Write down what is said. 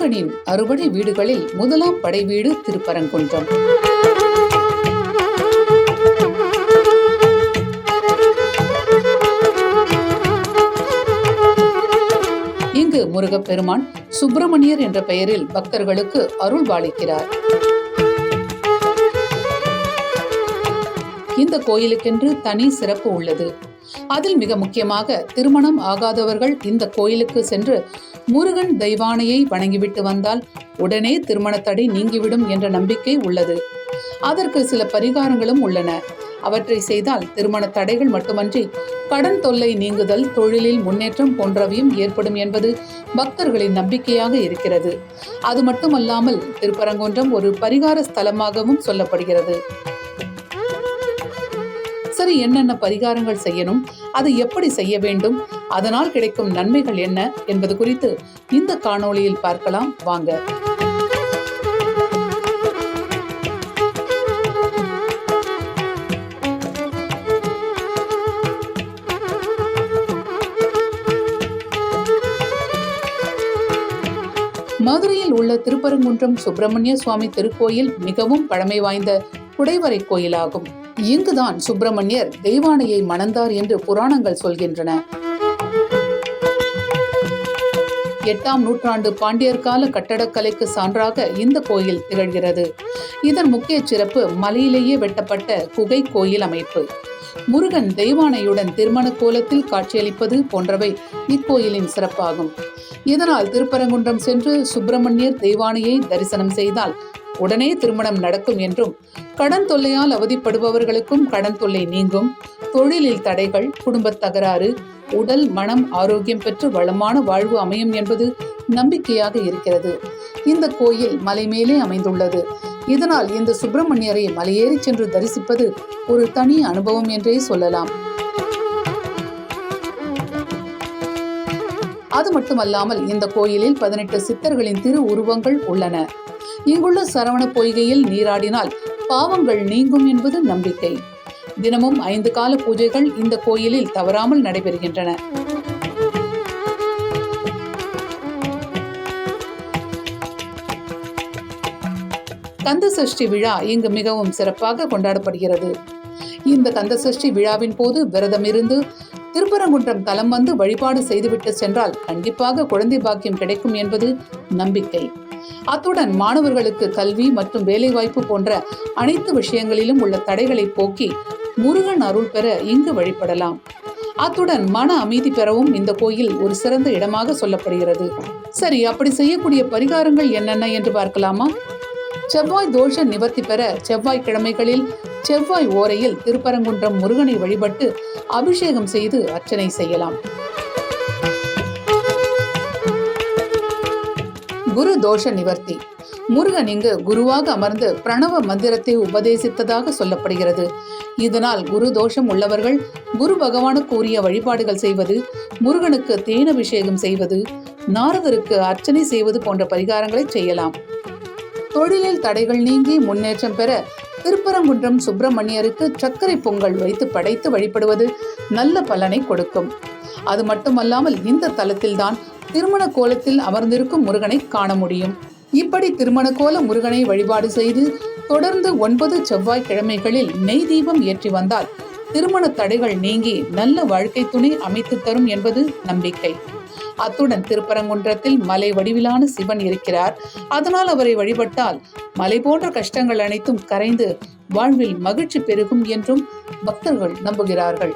முருகனின் அறுபடை வீடுகளில் முதலாம் படை வீடு திருப்பரங்குன்றம். இங்கு முருகப்பெருமான் சுப்பிரமணியர் என்ற பெயரில் பக்தர்களுக்கு அருள் பாலிக்கிறார். இந்த கோயிலுக்கென்று தனி சிறப்பு உள்ளது. அதில் மிக முக்கியமாக திருமணம் ஆகாதவர்கள் இந்த கோயிலுக்கு சென்று முருகன் தெய்வானையை வணங்கிவிட்டு வந்தால் உடனே திருமண தடை நீங்கிவிடும் என்ற நம்பிக்கை உள்ளது. அதற்கு சில பரிகாரங்களும் உள்ளன. அவற்றை செய்தால் திருமண தடைகள் மட்டுமன்றி கடன் தொல்லை நீங்குதல் தொழிலில் முன்னேற்றம் போன்றவையும் ஏற்படும் என்பது பக்தர்களின் நம்பிக்கையாக இருக்கிறது. அது மட்டுமல்லாமல் திருப்பரங்குன்றம் ஒரு பரிகார ஸ்தலமாகவும் சொல்லப்படுகிறது. சரி என்னென்ன பரிகாரங்கள் செய்யணும் அதை எப்படி செய்ய வேண்டும் அதனால் கிடைக்கும் நன்மைகள் என்ன என்பது குறித்து இந்த காணொளியில் பார்க்கலாம். வாங்க. மதுரையில் உள்ள திருப்பரங்குன்றம் சுப்பிரமணிய சுவாமி திருக்கோயில் மிகவும் பழமை வாய்ந்த குடைவரை கோயிலாகும். இங்குதான் சுப்பிரமணியர் தெய்வானையை மணந்தார் என்று புராணங்கள் சொல்கின்றன. எட்டாம் நூற்றாண்டு பாண்டியர் கால கட்டடக்கலைக்கு சான்றாக இந்த கோயில் திகழ்கிறது. இதன் முக்கிய சிறப்பு மலையிலேயே வெட்டப்பட்ட குகை கோயில் அமைப்பு. முருகன் தெய்வானையுடன் திருமண கோலத்தில் காட்சியளிப்பது போன்றவை இக்கோயிலின் சிறப்பாகும். இதனால் திருப்பரங்குன்றம் சென்று சுப்பிரமணியர் தெய்வானையை தரிசனம் செய்தால் உடனே திருமணம் நடக்கும் என்றும் கடன் தொல்லையால் அவதிப்படுபவர்களுக்கும் கடன் தொல்லை நீங்கும். தொழிலில் தடைகள் குடும்பத் தகராறு உடல் மனம் ஆரோக்கியம் பெற்று வளமான வாழ்வு அமையும் என்பது நம்பிக்கையாக இருக்கிறது. இந்த கோயில் மலை மேலே அமைந்துள்ளது. இதனால் இந்த சுப்பிரமணியரை மலையேறி சென்று தரிசிப்பது ஒரு தனி அனுபவம் என்றே சொல்லலாம். அது மட்டுமல்லாமல் இந்த கோயிலில் பதினெட்டு சித்தர்களின் திரு உருவங்கள் உள்ளன. இங்குள்ள சரவண பொய்கையில் நீராடினால் பாவங்கள் நீங்கும் என்பது நம்பிக்கை. தினமும் ஐந்து கால பூஜைகள் இந்த கோயிலில் தவறாமல் நடைபெறுகின்றன. கந்த சஷ்டி விழா இங்கு மிகவும் சிறப்பாக கொண்டாடப்படுகிறது. இந்த கந்த சஷ்டி விழாவின் போது விரதம் இருந்து திருப்பரங்குன்றம் தலம் வந்து வழிபாடு செய்துவிட்டு சென்றால் கண்டிப்பாக குழந்தை பாக்கியம் கிடைக்கும் என்பது நம்பிக்கை. அத்துடன் மாணவர்களுக்கு கல்வி மற்றும் வேலைவாய்ப்பு போன்ற அனைத்து விஷயங்களிலும் உள்ள தடைகளை போக்கி முருகன் அருள் பெற இங்கு வழிபடலாம். அத்துடன் மன அமைதி பெறவும் இந்த கோயில் ஒரு சிறந்த இடமாக சொல்லப்படுகிறது. சரி அப்படி செய்யக்கூடிய பரிகாரங்கள் என்னென்ன என்று பார்க்கலாமா? செவ்வாய் தோஷ நிவர்த்தி பெற செவ்வாய் கிழமைகளில் செவ்வாய் ஓரையில் திருப்பரங்குன்றம் முருகனை வழிபட்டு அபிஷேகம் செய்து அர்ச்சனை செய்யலாம். குரு தோஷ நிவர்த்தி. முருகன் இங்கு குருவாக அமர்ந்து பிரணவ மந்திரத்தை உபதேசித்ததாக சொல்லப்படுகிறது. இதனால் குரு தோஷம் உள்ளவர்கள் குரு பகவானுக்கு உரிய வழிபாடுகள் செய்வது முருகனுக்கு தேனபிஷேகம் செய்வது நாரதருக்கு அர்ச்சனை செய்வது போன்ற பரிகாரங்களை செய்யலாம். தொழிலில் தடைகள் நீங்கி முன்னேற்றம் பெற திருப்பரங்குன்றம் சுப்பிரமணியருக்கு சர்க்கரை பொங்கல் வைத்து படைத்து வழிபடுவது நல்ல பலனை கொடுக்கும். அது மட்டுமல்லாமல் இந்த தலத்தில்தான் திருமண கோலத்தில் அமர்ந்திருக்கும் முருகனை காண முடியும். இப்படி திருமண கோல முருகனை வழிபாடு செய்து தொடர்ந்து ஒன்பது செவ்வாய் கிழமைகளில் நெய் தீபம் ஏற்றி வந்தால் திருமண தடைகள் நீங்கி நல்ல வாழ்க்கை துணை அமைத்து தரும் என்பது நம்பிக்கை. அத்துடன் திருப்பரங்குன்றத்தில் மலை வடிவிலான சிவன் இருக்கிறார். அதனால் அவரை வழிபட்டால் மலை போன்ற கஷ்டங்கள் அனைத்தும் கரைந்து வாழ்வில் மகிழ்ச்சி பெருகும் என்றும் பக்தர்கள் நம்புகிறார்கள்.